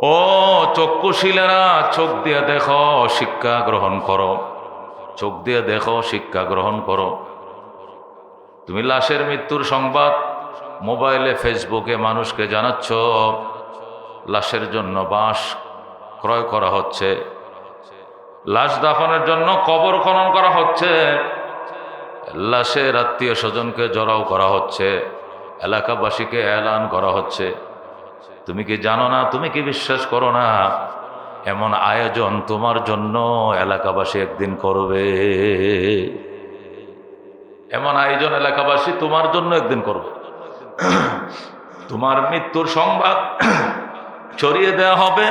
ও চক্ষুশীলেরা, চোখ দিয়ে দেখো, শিক্ষা গ্রহণ করো। চোখ দিয়ে দেখো, শিক্ষা গ্রহণ করো। তুমি লাশের মৃত্যুর সংবাদ মোবাইলে, ফেসবুকে মানুষকে জানাচ্ছ। লাশের জন্য বাঁশ ক্রয় করা হচ্ছে। লাশ দাফনের জন্য কবর খনন করা হচ্ছে। লাশের আত্মীয় স্বজনকে জড়াও করা হচ্ছে, এলাকাবাসীকে এলান করা হচ্ছে। তুমি কি জানো না? তুমি কি বিশ্বাস করো না? এমন আয়োজন তোমার জন্য এলাকাবাসী একদিন করবে। এমন আয়োজন এলাকাবাসী তোমার জন্য একদিন করবে। তোমার মৃত্যুর সংবাদ ছড়িয়ে দেওয়া হবে।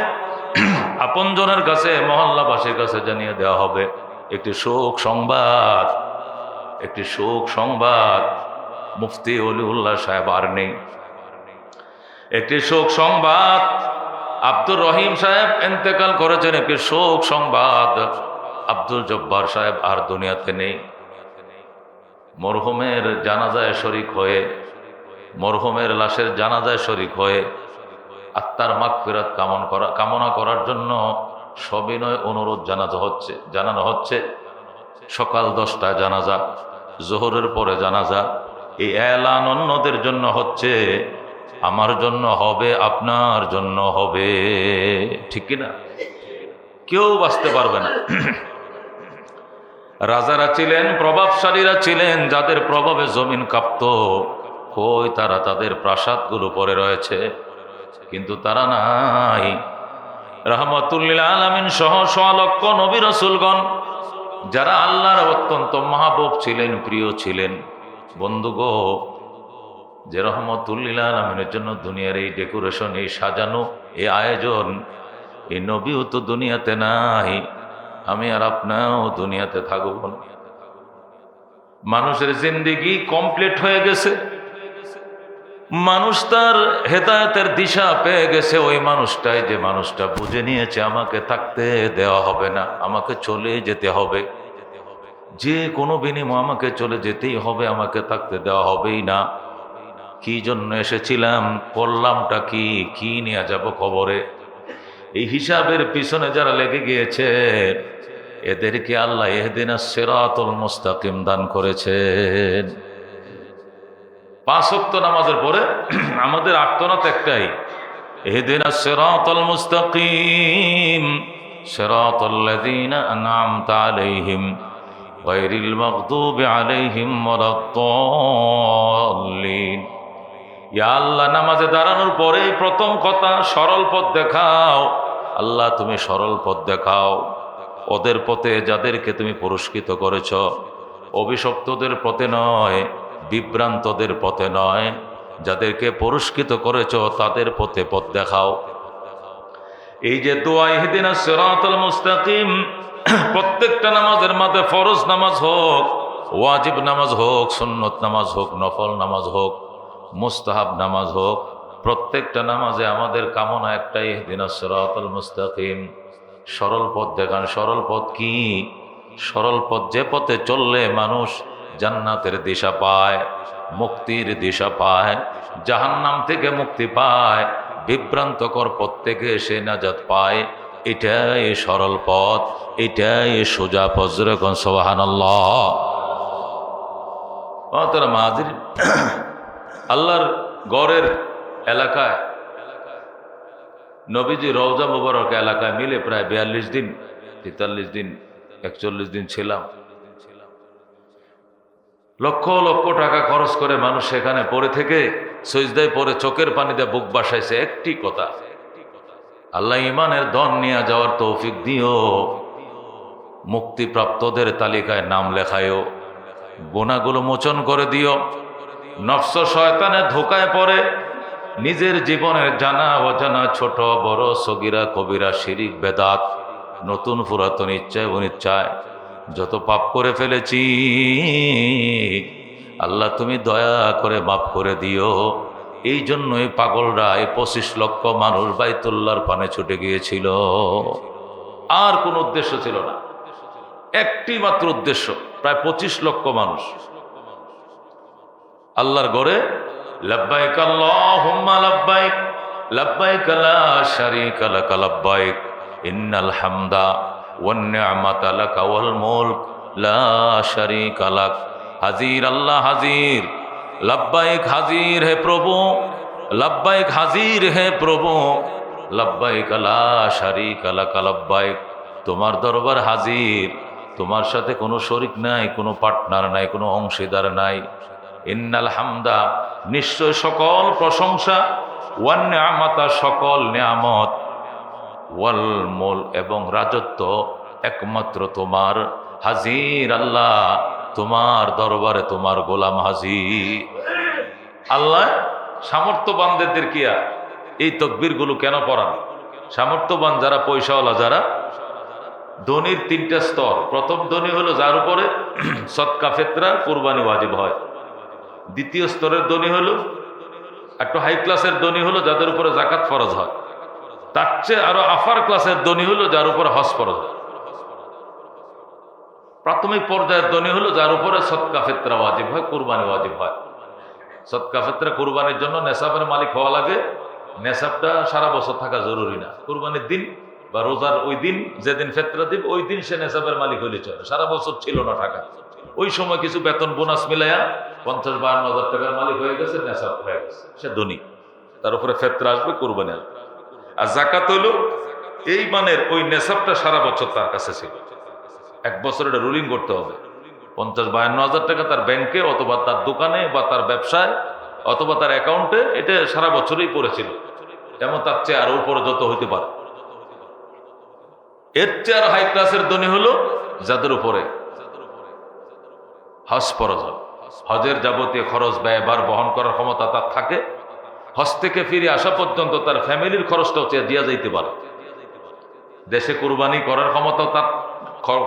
আপনজনের কাছে, মহল্লাবাসীর কাছে জানিয়ে দেওয়া হবে। একটি শোক সংবাদ। একটি শোক সংবাদ মুফতি অলিউল্লাহ সাহেব আর নেই। একটি শোক সংবাদ আব্দুর রহিম সাহেব এন্তেকাল করেছেন, একটি শোক সংবাদ আব্দুল জব্বার সাহেব আর দুনিয়াতে নেই। মরহুমের জানাজায় শরিক হয়ে, মরহুমের লাশের জানাজায় শরিক হয়ে আত্মার মাগফিরাত কামন করা, কামনা করার জন্য সবিনয় অনুরোধ জানাতে হচ্ছে, জানানো হচ্ছে। সকাল দশটায় জানাজা। জোহরের পরে জানাজা, এই এলান অন্যদের জন্য হচ্ছে, আমার জন্য হবে, আপনার জন্য হবে। ঠিক কিনা? কেউ বাঁচতে পারবে না। রাজারা ছিলেন, প্রভাবশালীরা ছিলেন, যাদের প্রভাবে জমিন কাঁপত, কই তারা তাদের প্রাসাদগুলো পরে রয়েছে। কিন্তু তারা নাই। রহমতুল্লিল আলমিন সহ লক্ষ নবী রসুলগণ যারা আল্লাহর অত্যন্ত মহাবুব ছিলেন, প্রিয় ছিলেন। বন্ধুগো, যে রহমতুল্লিল আলমিনের জন্য দুনিয়ার এই ডেকোরেশন, এই সাজানো, এই আয়োজন, এই নবীও তো দুনিয়াতে নাই। আমি আর আপনাও দুনিয়াতে থাকব মানুষের জিন্দিগি কমপ্লিট হয়ে গেছে। মানুষ তার হেদায়তের দিশা পেয়ে গেছে, ওই মানুষটাই যে মানুষটা বুঝে নিয়েছে, আমাকে থাকতে দেওয়া হবে না, আমাকে চলে যেতে হবে। যে কোনো বিনিময় আমাকে চলে যেতেই হবে, আমাকে থাকতে দেওয়া হবেই না। কি জন্য এসেছিলাম করলামটা কি কি নিয়ে যাব খবরে? এই হিসাবের পিছনে যারা লেগে গিয়েছে, এদেরকে আল্লাহ এহদিন সেরাতুল মুস্তাকিম দান করেছেন। পাঁচ অক্ত নামাজের পরে আমাদের আত্মনাথ একটাই। আলাইহিম আলাইহিম আল্লাহ, নামাজে দাঁড়ানোর পরে প্রথম কথা, সরল পথ দেখাও। আল্লাহ, তুমি সরল পথ দেখাও। ওদের পথে যাদেরকে তুমি পুরস্কৃত করেছ, অভিশপ্তদের পথে নয়। বিভ্রান্তদের পথে নয়। যাদেরকে পুরস্কৃত করেছ, তাদের পথে পথ দেখাও। এই যে সিরাতুল মুস্তাকিম, প্রত্যেকটা নামাজের মাঝে ফরজ নামাজ হোক, ওয়াজিব নামাজ হোক, সুন্নত নামাজ হোক, নফল নামাজ হোক, মুস্তাহাব নামাজ হোক, প্রত্যেকটা নামাজে আমাদের কামনা একটাই দিনাসরাতুল মুস্তাকিম। সরল পথ দেখান। সরল পথ কি? সরল পথ যে পথে চললে মানুষ জান্নাতের দিশা পায়, মুক্তির দিশা পায়, জাহান্নাম থেকে মুক্তি পায়, বিভ্রান্তকর পথ থেকে সে নাজাত পায়। এটাই সরল পথ, এটাই সোজা পথ। যেরকম সোহান তারা মাহাজির, আল্লাহর গড়ের এলাকায়, নবীজি রওজা মুবারক এলাকায় মিলে প্রায় বিয়াল্লিশ দিন, তেতাল্লিশ দিন, একচল্লিশ দিন ছিলাম। লক্ষ লক্ষ টাকা খরচ করে মানুষ সেখানে পড়ে থেকে সজদায় পরে চোখের পানিতে বুক বাসাইছে একটি কথা। আল্লাহ ইমানের ধন নিয়ে যাওয়ার তৌফিক দিও। মুক্তিপ্রাপ্তদের তালিকায় নাম লেখায়ও। গোনাগুলো মোচন করে দিও। নফস শয়তানে ধোকায় পড়ে। নিজের জীবনের জানা অজানা ছোট বড় সগিরা কবিরা শিরিক বেদাত নতুন পুরাতন ইচ্ছায় অনিচ্ছায় যত পাপ করে ফেলেছি, আল্লাহ তুমি দয়া করে মাফ করে দিও। এই জন্যই পাগলরা এই পঁচিশ লক্ষ মানুষ বাইতুল্লার পানে ছুটে গিয়েছিল। আর কোনো উদ্দেশ্য ছিল না। একটি মাত্র উদ্দেশ্য, প্রায় পঁচিশ লক্ষ মানুষ। আল্লাহর গড়ে লব্বাইক আল্লাহুম্মা লব্বাইক লব্বাইক লা শারীকা লাক ইন্নাল হামদা হাজির আল্লাহ হাজির। লব্বাইক হাজির হে প্রভু। লব্বাইক হাজির হে প্রভু। তোমার দরবার হাজির। তোমার সাথে কোনো শরিক নাই, কোনো পার্টনার নাই, কোনো অংশীদার নাই। ইন্নাল হামদা, নিশ্চয় সকল প্রশংসা। ওয়ান সকল নিয়ামত। ওয়াল মোল এবং রাজত্ব একমাত্র তোমার। হাজির আল্লাহ, তোমার দরবারে তোমার গোলাম হাজির। আল্লাহ সামর্থ্যবানদের কিয়া এই তকবিরগুলো কেন পড়ান? সামর্থ্যবান যারা, পয়সাওয়ালা যারা, ধনির তিনটা স্তর। প্রথম ধনী হলো যার উপরে সৎকা ফেতরা, কোরবানি ওয়াজিব হয়। দ্বিতীয় স্তরের ধনী হলো, একটু হাই ক্লাসের ধনী হলো যাদের উপরে জাকাত ফরজ হয়। তার চেয়ে আরও আফার ক্লাসের ধনী হলো যার উপরে হজ ফরজ। প্রাথমিক পর্যায়ের ধনী হলো যার উপরে সৎকা ফেতরা ওয়াজিব হয়, কোরবানি ওয়াজিব হয়। সৎকা ফেতরা কোরবানির জন্য নেশাবের মালিক হওয়া লাগে। নেশাবটা সারা বছর থাকা জরুরি না। কোরবানির দিন বা রোজার ওই দিন যেদিন ফেতরা দিব, ওই দিন সে নেশাবের মালিক হইলে চলে। সারা বছর ছিল না টাকা ওই সময় কিছু বেতন বোনাস মিলাইয়া পঞ্চাশ, বাহান্ন হাজার টাকার মালিক হয়ে গেছে, নেশাব হয়ে গেছে। সে ধনী। তার উপরে ফেতরা আসবে, কোরবানি আসবে। আর জাকাত হইল এই মানের ওই নেশাবটা সারা বছর তার কাছে ছিল। এক বছর এটা রুলিং করতে হবে। পঞ্চাশ বায়ান্ন হাজার টাকা তার ব্যাংকে অথবা তার দোকানে বা তার ব্যবসায় অথবা তার অ্যাকাউন্টে এটা সারা বছরই পড়েছিল। যেমন তার চেয়ে আরও উপরে যত হইতে পারে। এর চেয়ে আরও হাই ক্লাসের ধনী হলো যাদের উপরে হজ ফরজ হজের যাবতীয় খরচ ব্যয়বার বহন করার ক্ষমতা তার থাকে। হজ থেকে ফিরে আসা পর্যন্ত তার ফ্যামিলির খরচটাও দিয়া যাইতে পারে। দেশে কোরবানি করার ক্ষমতা তার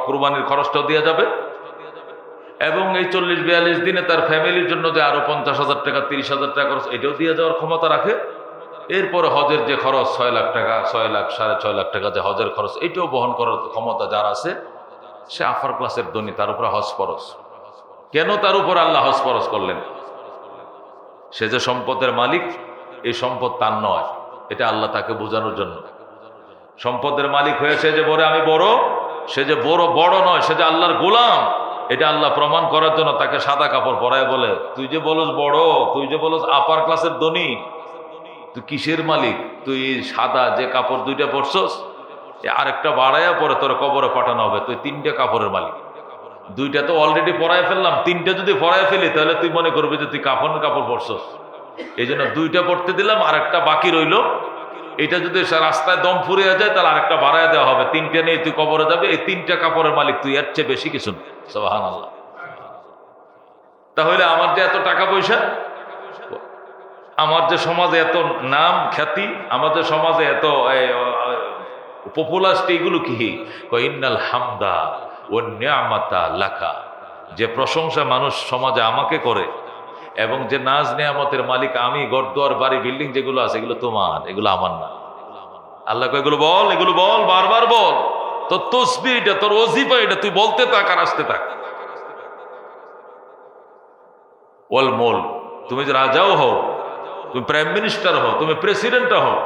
কোরবানির খরচটাও দেওয়া যাবে। এবং এই চল্লিশ বিয়াল্লিশ দিনে তার ফ্যামিলির জন্য যে আরও পঞ্চাশ হাজার টাকা, তিরিশ হাজার টাকা খরচ, এটাও দিয়ে যাওয়ার ক্ষমতা রাখে। এরপরে হজের যে খরচ, ছয় লাখ টাকা, ছয় লাখ, সাড়ে ছয় লাখ টাকা যে হজের খরচ, এটাও বহন করার ক্ষমতা যার আছে, সে আফার ক্লাসের ধনী, তার উপরে হজ ফরজ। কেন তার উপর আল্লাহ হজ ফরজ করলেন? সে যে সম্পদের মালিক এই সম্পদ তার নয়। এটা আল্লাহ তাকে বোঝানোর জন্য। সম্পদের মালিক হয়েছে যে বলে আমি বড়, সে যে বড় বড় নয়, সে যে আল্লাহর গোলাম, এটা আল্লাহ প্রমাণ করার জন্য তাকে সাদা কাপড় পরায় বলে, তুই যে বলস বড়, তুই যে বলস আপার ক্লাসের ধনী, তুই কিসের মালিক? তুই সাদা যে কাপড় দুইটা পরছস আরেকটা বাড়াইয়া পরে তোর কবরে পাঠানো হবে, তুই তিনটা কাপড়ের মালিক। দুইটা তো অলরেডি পরায় ফেললাম, তিনটা যদি পরায় ফেলি, তাহলে তুই মনে করবি যে তুই কাফনের কাপড় পরছস। এই জন্য দুইটা পড়তে দিলাম আর একটা বাকি রইল। এটা যদি রাস্তায় দম ফুরিয়ে যায়, তাহলে আরেকটা বাড়ায় দেওয়া হবে। তিনটা নিয়ে তুই কবরে যাবে, এই তিনটা কাপড়ের মালিক তুই, এর চেয়ে বেশি কিছু সবাহান আল্লাহ তাহলে আমার যে এত টাকা পয়সা, আমার যে সমাজে এত নাম খ্যাতি, আমাদের সমাজে এত পপুলারিটি এগুলো কি? ইন্নাল হামদা ও নিয়ামাতা লাখা যে প্রশংসা মানুষ সমাজে আমাকে করে এবং যে নাজ নিয়ামতের মালিক আমি গড়দুয়ার বাড়ি, বিল্ডিং যেগুলো আছে, এগুলো তোমার, এগুলো আমার না। আল্লাহ এগুলো বল এগুলো বল, বারবার বল। তোর তসবি এটা, তোর ওজিফা এটা, তুই বলতে থাক আর আসতে থাক। ওয়াল মোল, তুমি যে রাজাও হও, তুমি প্রাইম মিনিস্টার হও, তুমি প্রেসিডেন্ট হও,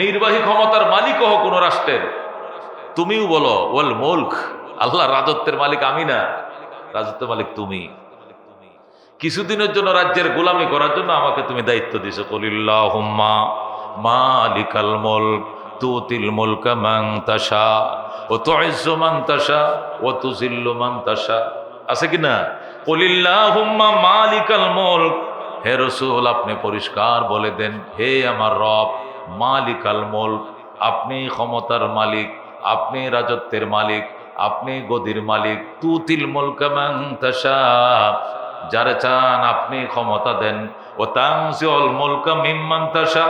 নির্বাহী ক্ষমতার মালিক হও কোনো রাষ্ট্রের, তুমিও বলো, ওয়াল মুলক, আল্লাহ রাজত্বের মালিক আমি না, রাজত্বের মালিক তুমি। কিছুদিনের জন্য রাজ্যের গোলামি করার জন্য আমাকে তুমি দায়িত্ব দিছো কলিল্লাহুম্মা মালিকাল মুলক, তুতিল মুলকা মান তাশা, ও তুইজ্জু মান তাশা, ও তুজিল্লু মান আছে কি না? কলিল্লাহুম্মা মালিকাল মুলক। হে রসুল, আপনি পরিষ্কার বলে দেন, হে আমার রব, মালিকাল মুলক। আপনি ক্ষমতার মালিক, আপনি রাজত্বের মালিক, আপনি গদির মালিক, তুতিল মুলকা তাশা। যারে চান আপনি ক্ষমতা দেন। ও তাংসিউল মুলকা মিম্মান তাশা।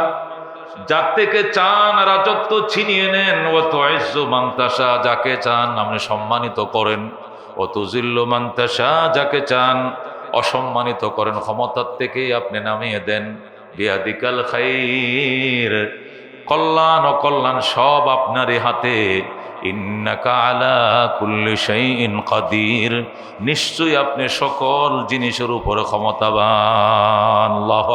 যার থেকে চান রাজত্ব ছিনিয়ে নেন, ও তো মান্তাসা যাকে চান আপনি সম্মানিত করেন। ও তুজিল্লু মান্তাসা যাকে চান অসম্মানিত করেন। ক্ষমতার থেকে আপনি নামিয়ে দেন। বিয়াদিকাল খাইর। কল্যাণ অকল্যাণ সব আপনারই হাতে। কাদির। নিশ্চয়ই আপনি সকল জিনিসের উপরে ক্ষমতাবান। আল্লাহু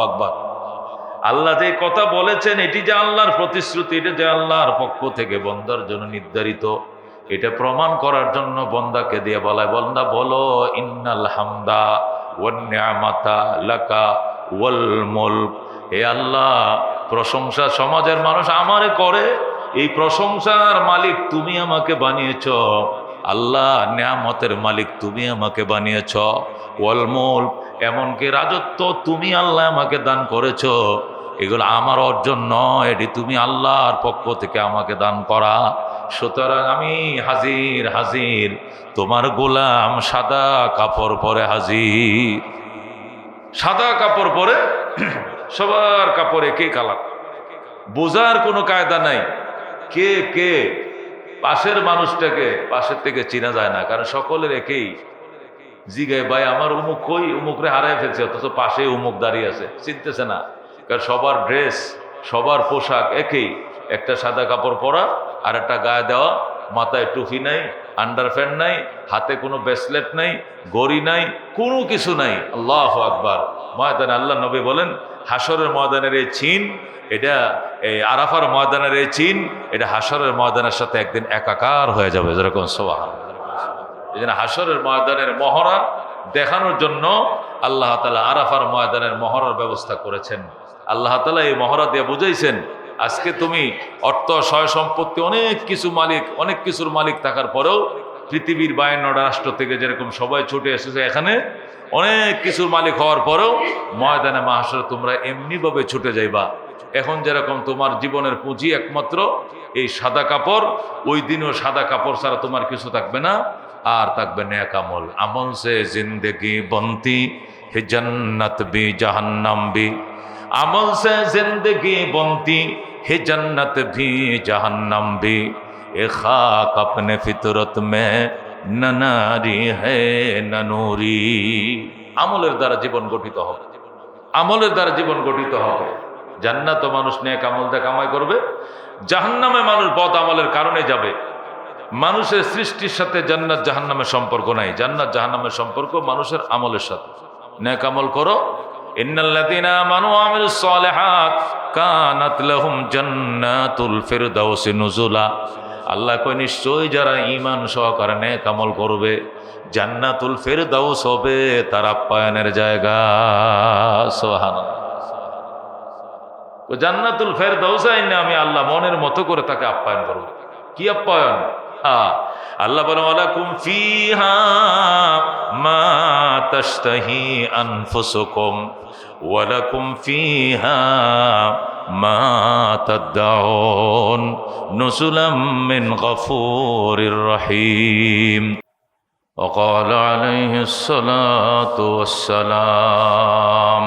আল্লাহ যে কথা বলেছেন, এটি যে আল্লাহর প্রতিশ্রুতি, এটা যে আল্লাহর পক্ষ থেকে বন্দার জন্য নির্ধারিত, এটা প্রমাণ করার জন্য বন্দাকে দিয়ে বলায়, বন্দা বলো, ইন্নাল হামদা ওয়ান্যামাতা লাকা ওয়াল মুলক। হে আল্লাহ, প্রশংসা সমাজের মানুষ আমারে করে এই প্রশংসার মালিক তুমি আমাকে বানিয়েছ। আল্লাহ নিয়ামতের মালিক তুমি আমাকে বানিয়েছ। ওয়ালমুল এমনকি রাজত্ব তুমি আল্লাহ আমাকে দান করেছ। এগুলো আমার অর্জন নয়, এটি তুমি আল্লাহর পক্ষ থেকে আমাকে দান করা। সুতরাং আমি হাজির হাজির। তোমার গোলাম সাদা কাপড় পরে হাজির। সাদা কাপড় পরে সবার কাপড় একই কালার বোঝার কোনো কায়দা নাই। কে কে? পাশের মানুষটাকে পাশের থেকে চেনা যায় না, কারণ সকলের একই। জিগায় ভাই, আমার উমুক কই? উমুকরে হারায় ফেলছে, অথচ পাশে উমুক দাঁড়িয়ে আছে, চিনতেছে না। কারণ সবার ড্রেস, সবার পোশাক একই। একটা সাদা কাপড় পরা আর একটা গায়ে দেওয়া, মাথায় টুপি নাই আন্ডারফ্যান্ট নাই, হাতে কোনো ব্রেসলেট নাই, গড়ি নাই, কোনো কিছু নাই। আল্লাহ আকবার। ময়দানে আল্লাহ নবী বলেন হাসরের ময়দানের এই চিন এটা এই আরাফার ময়দানের এই চিন, এটা হাসরের ময়দানের সাথে একদিন একাকার হয়ে যাবে, যেরকম সোহান এই জন্য হাসরের ময়দানের মহড়া দেখানোর জন্য আল্লাহ তালা আরাফার ময়দানের মহড়ার ব্যবস্থা করেছেন। আল্লাহ তালা এই মহড়া দিয়ে বুঝাইছেন, আজকে তুমি অর্থ, সয় সম্পত্তি, অনেক কিছু মালিক, অনেক কিছুর মালিক থাকার পরেও পৃথিবীর বায়ান্নটা রাষ্ট্র থেকে যেরকম সবাই ছুটে এসেছে এখানে, অনেক কিছুর মালিক হওয়ার পরেও ময়দানে মাহাসরে তোমরা এমনিভাবে ছুটে যাইবা। এখন যেরকম তোমার জীবনের পুঁজি একমাত্র, এই সাদা কাপড়, ওই দিনও সাদা কাপড় ছাড়া তোমার কিছু থাকবে না। আর থাকবে ন্যাক আমল। আমল সে জিন্দেগি বন্তি, হে জন্নত বি জাহান্নাম বি। আমল সে জিন্দেগি বন্তি, হে জন্নত ভি জাহান্নাম বি। এ খাক আপনে ফিতরত মে ননারি হে ননুরি আমলের দ্বারা জীবন গঠিত হবে। আমলের দ্বারা জীবন গঠিত হবে। জান্নাত মানুষ নেক আমল দিয়ে কামাই করবে, জাহান্নামে মানুষ বদ আমলের কারণে যাবে। মানুষের সৃষ্টির সাথে জান্নাত জাহান্নামের সম্পর্ক নাই। জান্নাত জাহান্নামের সম্পর্ক মানুষের আমলের সাথে। নেক আমল করো। ইন্নাল্লাযীনা আমানু আমিলুস সালিহাত কানাত লাহুম জান্নাতুল ফিরদাউসি নুজুলা। আল্লাহ কয়, নিশ্চয়ই যারা ঈমান সহকারে নেক আমল করবে, জান্নাতুল ফিরদাউস হবে তার আপ্যায়নের জায়গা। সুবহানাল্লাহ জান্নাতুল ফেরদাউস আইনে আমি আল্লাহ মনের মতো করে তাকে আপ্যায়ন করবো কি আপ্যায়ন হ্যাঁ আল্লাহ বলে ওয়ালাকুম ফিহা মা তাশতাহি আনফুসুকুম ওয়ালাকুম ফিহা মা তাদউন নুসুলাম মিন গফুরির রহিম وقال عليه الصلاة والسلام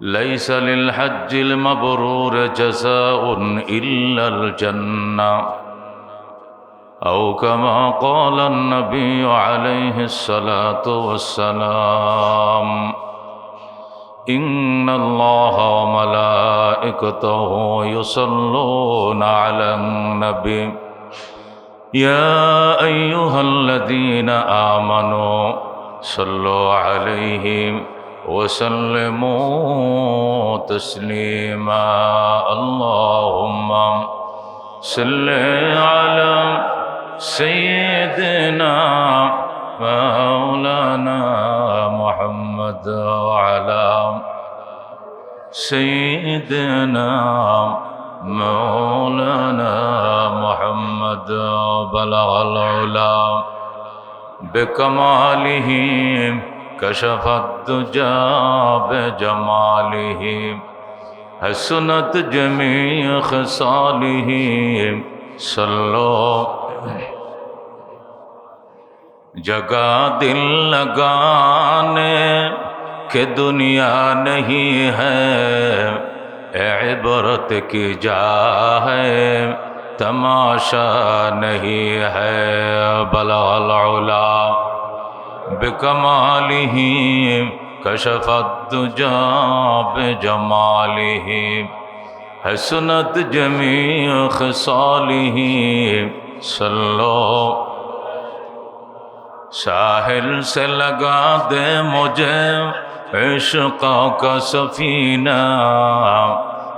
ليس للحج المبرور جزاء إلا الجنة. أو كما قال النبي عليه الصلاة والسلام إن الله وملائكته يصلون على النبي. يا أيها الذين آمنوا صلوا عليه وسلموا تسليما. اللهم صل على سيدنا مولانا محمد وعلى سيدنا مولانا محمد. بلغ العلا بكماله کشفت جاب جمالی حسنت جمیع خصالی سلو جگہ دل لگانے کہ دنیا نہیں ہے عبرت کی جا ہے، تماشا نہیں ہے، بلا العلا. بکمالی کشف الدجا جمالی حسنت جمیع خصالی صلو. ساحل سے لگا دے مجھے عشق کا سفینہ،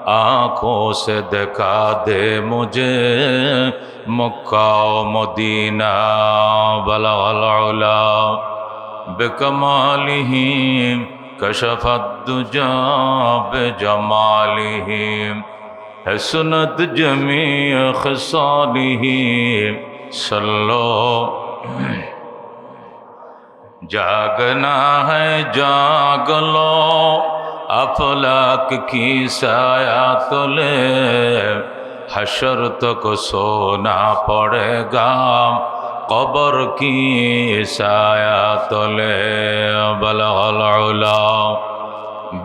آنکھوں سے دکھا دے مجھے مکہ و مدینہ بلغ العلا. بکمالہیم کشف الدجا بجمالہیم حسنت جمیع خصاله صلو. جاگنا ہے، جاگ لو، افلاک کی سایہ تلے حشر تک سونا پڑے گا۔ قبر کی سایہ تلے بلغ العلا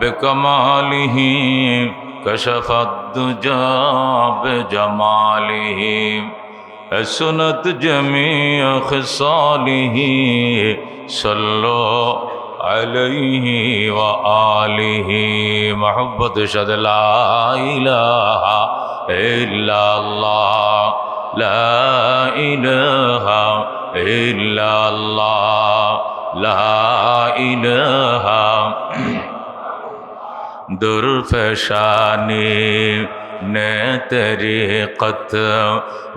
بکمال ہی کشف الدجا بجمال ہی سنت جمیع خصال ہی صلو علیہ وآلہ محبت شد لا الہ الا اللہ লা ইলাহা ইল্লাল্লাহ লা ইলাহা দুরফশানি نے طریقت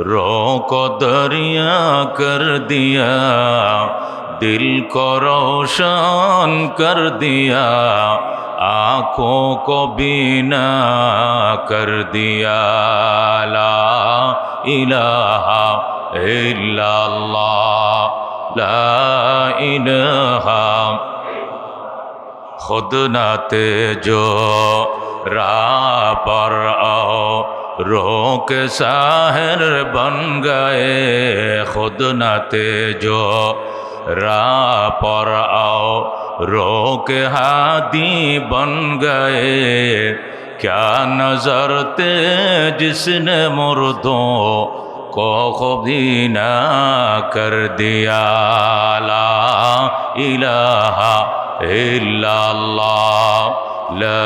رو کو دریا کر دیا دل کو روشن کر دیا آنکھوں کو بینا کر دیا، لا الہ الا اللہ، لا الہ۔ خود ناتے جو راہ پر آؤ رو کے ساحر بن گئے۔ خود ناتے جو راہ پر آؤ रोक हादी बन गए क्या नजर ते जिसने मुर्दों को खुदी ना कर दिया ला इलाहा इल्लल्लाह ला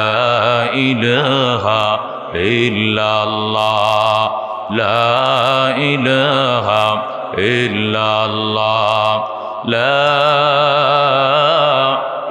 इलाहा इल्लल्लाह ला इलाहा इल्लल्लाह ला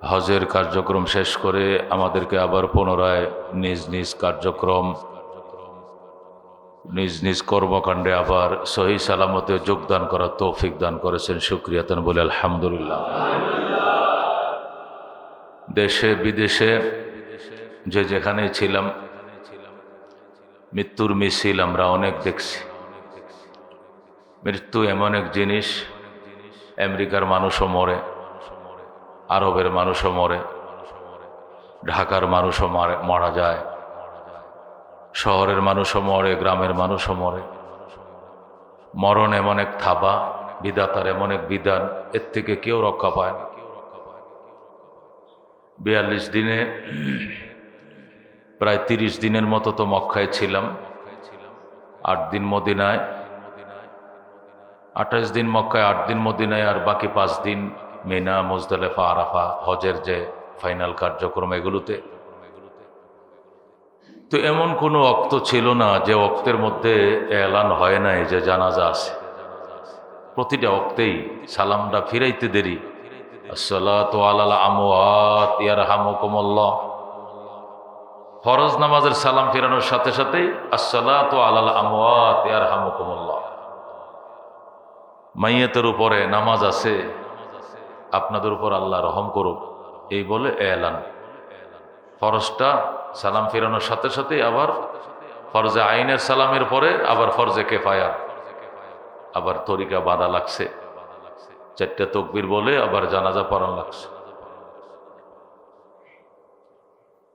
হজের কার্যক্রম শেষ করে আমাদেরকে আবার পুনরায় নিজ নিজ কার্যক্রম, নিজ নিজ কর্মকাণ্ডে আবার সহি সালামতে যোগদান করার তৌফিক দান করেছেন। সুক্রিয়াতন বলে আলহামদুলিল্লাহ। দেশে, বিদেশে যে যেখানে ছিলাম, মৃত্যুর মিছিল আমরা অনেক দেখছি। মৃত্যু এমন এক জিনিস, আমেরিকার মানুষও মরে। আরবের মানুষও মরে, ঢাকার মানুষও মারে যায়। শহরের মানুষও মরে, গ্রামের মানুষও মরে। মরণ এমন এক থাবা, বিধাতার এমন এক বিধান, এর থেকে কেউ রক্ষা পায় না। বিয়াল্লিশ দিনে, প্রায় তিরিশ দিনের মতো তো মক্কায় ছিলাম। আট দিন মদিনায়, আঠাশ দিন মক্কায়, আট দিন মদিনায়, আর বাকি পাঁচ দিন মেনা, মুজদালেফা, আরাফা, হজের যে ফাইনাল কার্যক্রম এগুলোতে। তো এমন কোনো অক্ত ছিল না যে অক্তের মধ্যে এলান হয় নাই যে জানাজা আছে। প্রতিটা অক্তেই সালামটা ফিরাইতে দেরি। ফরজ নামাজের সালাম ফেরানোর সাথে সাথেই আসসালাত আলাল মাইয়াতের উপরে নামাজ আছে। আপনাদের উপর আল্লাহ রহম করুক। এই বলে এলান। ফরজটা সালাম ফেরানোর সাথে সাথে আবার ফরজে আইনের সালামের পরে আবার ফরজে কেফায়ার আবার তরিকা বাধা লাগছে। চারটে তকবির বলে আবার জানাজা পড়ান লাগছে।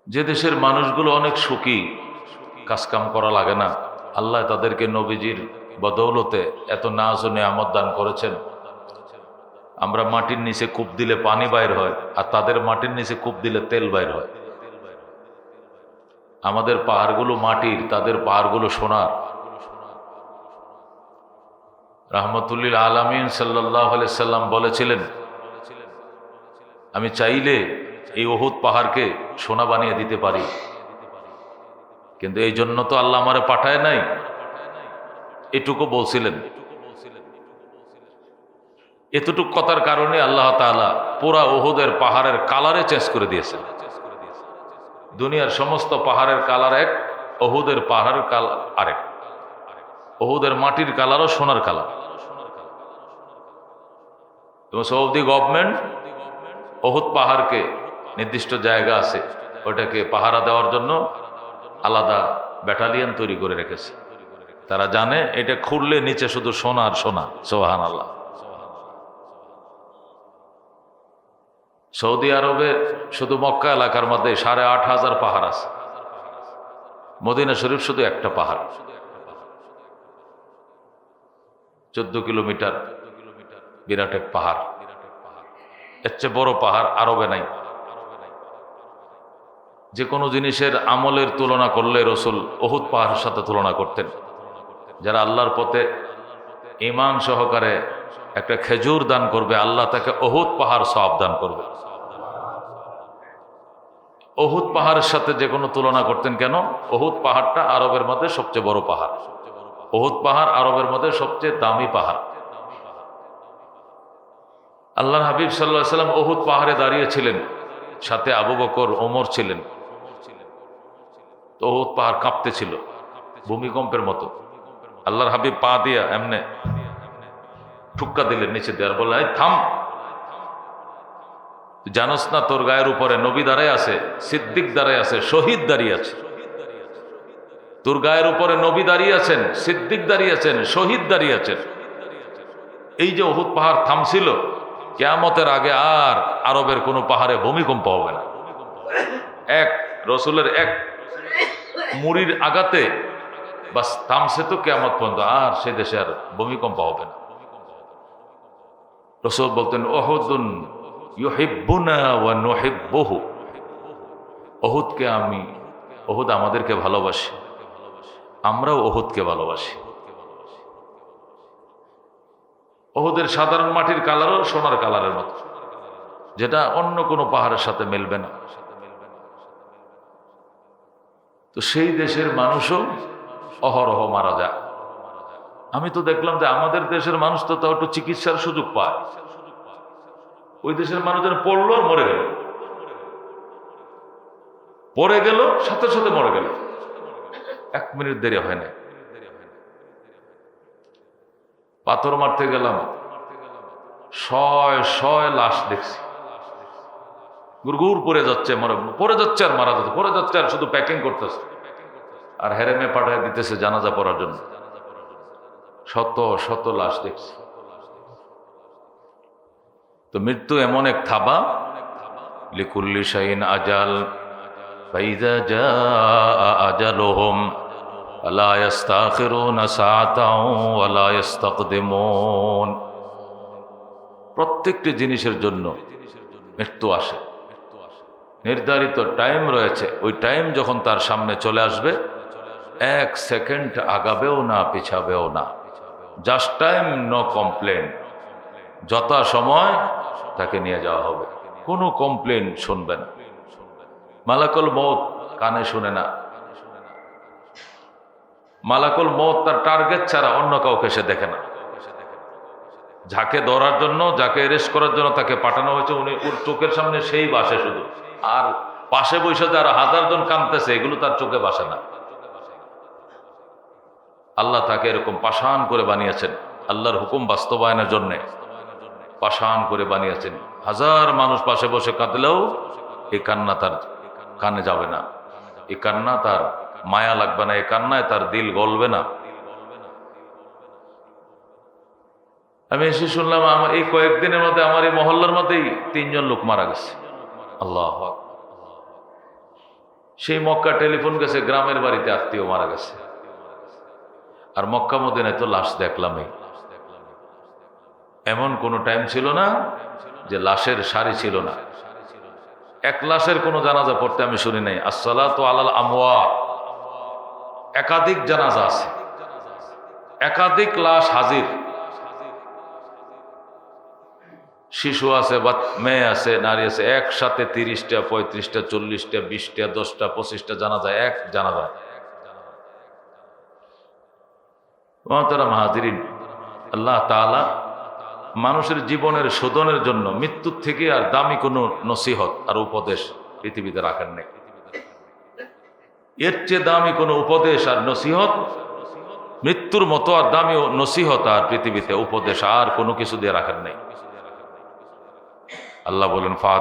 যে দেশের মানুষগুলো অনেক সুখী, কাজকাম করা লাগে না। আল্লাহ তাদেরকে নবীজির বদৌলতে এত নাজ ও নেয়ামত দান করেছেন। আমরা মাটির নিচে কূপ দিলে পানি বাইর হয়, আর তাদের মাটির নিচে কূপ দিলে তেল বাইর হয়। আমাদের পাহাড়গুলো মাটির, তাদের পাহাড়গুলো সোনার। রহমতুল্লিল আলমিন সাল্লাহ সাল্লাম বলেছিলেন, আমি চাইলে এই ওহুদ পাহাড়কে সোনা বানিয়ে দিতে পারি। কিন্তু এই জন্য তো আল্লাহ আমারে পাঠায় নাই। এটুকু বলছিলেন। এতটুক কথার কারণে আল্লাহ তাআলা পুরা ওহুদের পাহাড়ের কালারে চেঞ্জ করে দিয়েছেন। দুনিয়ার সমস্ত পাহাড়ের কালার এক ওহুদের পাহাড়ের কালার আরেক। ওহুদের মাটির কালারও সোনার কালার। এবং সৌদি গভর্নমেন্ট ওহুদ পাহাড়কে নির্দিষ্ট জায়গা আছে ওটাকে পাহারা দেওয়ার জন্য আলাদা ব্যাটালিয়ন তৈরি করে রেখেছে। তারা জানে এটা খুললে নিচে শুধু সোনা আর সোনা সোহান আল্লাহ সৌদি আরবে শুধু মক্কা এলাকার মধ্যে সাড়ে আট হাজার পাহাড় আছে। মদিনা শরীফ শুধু একটা পাহাড়। চোদ্দ কিলোমিটার বিরাট এক পাহাড়। এর চেয়ে বড় পাহাড় আরবে নাই। যে কোনো জিনিসের আমলের তুলনা করলে রসুল অহুদ পাহাড়ের সাথে তুলনা করতেন। যারা আল্লাহর পথে ইমান সহকারে একটা খেজুর দান করবে, আল্লাহ তাকে অহুদ পাহাড় সব দান করবে। অহুদ পাহাড়ের সাথে যে কোনো তুলনা করতেন কেন? অহুদ পাহাড়টা আরবের মধ্যে সবচেয়ে বড় পাহাড়। অহুদ পাহাড় আরবের মধ্যে সবচেয়ে দামি পাহাড়। আল্লাহ হাবিব সাল্লাহ সাল্লাম অহুদ পাহাড়ে দাঁড়িয়েছিলেন সাথে আবু বকর, ওমর ছিলেন। তো অহুদ পাহাড় কাঁপতেছিল ভূমিকম্পের মতো। আল্লাহর হাবিব পা দিয়া এমনে ঠুক্কা দিলেন নিচে দেওয়ার "এই থাম। জানোস না তোর গায়ের উপরে নবী দাঁড়ায় আছে, সিদ্দিক দাঁড়ায় আছে, শহীদ দাঁড়িয়ে আছে। তোর গায়ের উপরে নবী দাঁড়িয়ে আছেন, সিদ্দিক দাঁড়িয়ে আছেন, শহীদ দাঁড়িয়ে আছেন। এই যে অহুদ পাহাড় থামছিল, কেয়ামতের আগে আর আরবের কোনো পাহাড়ে ভূমিকম্প হবে না। এক, রসুলের এক মুড়ির আগাতে বাস থামছে তো কেয়ামত পর্যন্ত, আর সে দেশে আর ভূমিকম্প হবে না। রসুল বলতেন ওহদুন ইউহিব্বুনা ওয়া নুহিব্বুহু। ওহুদকে আমি ওহুদ আমাদেরকে ভালোবাসি। আমরাও ওহুদকে ভালোবাসি। ওহুদের সাধারণ মাটির কালারও সোনার কালারের মতো, যেটা অন্য কোনো পাহাড়ের সাথে মিলবে না। তো সেই দেশের মানুষও অহরহ মারা যায়। আমি তো দেখলাম যে আমাদের দেশের মানুষ তো তাও একটু চিকিৎসার সুযোগ পায়। ওই দেশের মানুষ যেন পড়ল আর মরে গেল। পরে গেল, সাথে সাথে মরে গেল। এক মিনিট দেরি হয় না পাথর মারতে গেলাম। শয় শয় লাশ দেখছি। গুরগুর পরে যাচ্ছে, মরে পরে যাচ্ছে আর মারা যাচ্ছে পরে যাচ্ছে আর শুধু প্যাকিং করতেছে। আর হেরেমে পাঠায় দিতেছে জানাজা পড়ার জন্য। শত শত লাশ দেখছি। তো মৃত্যু এমন এক থাবা, লিকুল্লি শাইন আজাল ফাইদা প্রত্যেকটি জিনিসের জন্য মৃত্যু আসে। নির্ধারিত টাইম রয়েছে। ওই টাইম যখন তার সামনে চলে আসবে, এক সেকেন্ড আগাবেও না, পিছাবেও না। জাস্ট টাইম নো কমপ্লেন যথা সময়, তাকে নিয়ে যাওয়া হবে। কোনো কমপ্লেন শুনবে না। মালাকুল মৌত কানে শুনে না। মালাকুল মৌত তার টার্গেট ছাড়া অন্য কাউকে সে দেখে না। যাকে ধরার জন্য, যাকে অ্যারেস্ট করার জন্য তাকে পাঠানো হয়েছে, উনি ওর চোখের সামনে সেই বাসে শুধু। আর পাশে বসে যারা হাজার জন কাঁদতেছে, এগুলো তার চোখে বাসে না। আল্লাহ তাকে এরকম পাষাণ করে বানিয়েছেন। আল্লাহর হুকুম বাস্তবায়নের জন্যে। পাষাণ করে বানিয়েছেন। হাজার মানুষ পাশে বসে কাঁদলেও এই কান্না তার কানে যাবে না। এই কান্না তার মায়া লাগবে না। এই কান্নায় তার দিল গলবে না। আমি এসে শুনলাম, আমার এই কয়েকদিনের মধ্যে আমার এই মহল্লার মধ্যেই তিনজন লোক মারা গেছে। আল্লাহ সেই মক্কা টেলিফোন গেছে, গ্রামের বাড়িতে আত্মীয় মারা গেছে। আর মক্কা মদিনায় তো লাশ দেখলামই। এমন কোনো টাইম ছিল না যে লাশের সারি ছিল না। এক লাশের কোনো জানাজা পড়তে আমি শুনি নাই। আসসালা তো আলাল আমোয়া একাধিক জানাজা আছে। একাধিক লাশ হাজির। শিশু আছে, বা মেয়ে আছে, নারী আছে, একসাথে তিরিশটা, পঁয়ত্রিশটা, চল্লিশটা, বিশটা, দশটা, পঁচিশটা জানাজা, এক জানা যায় মহতারা মাহাদিরিন আল্লাহ তাআলা মানুষের জীবনের শোধনের জন্য মৃত্যুর থেকে আর দামি কোনো নসিহত আর উপদেশ পৃথিবীতে রাখেন নেই। এর চেয়ে দামি কোনো উপদেশ আর নসিহত, মৃত্যুর মতো আর দামি নসিহত আর পৃথিবীতে উপদেশ আর কোনো কিছু দিয়ে রাখেন নেই। আল্লাহ বলেন ফাত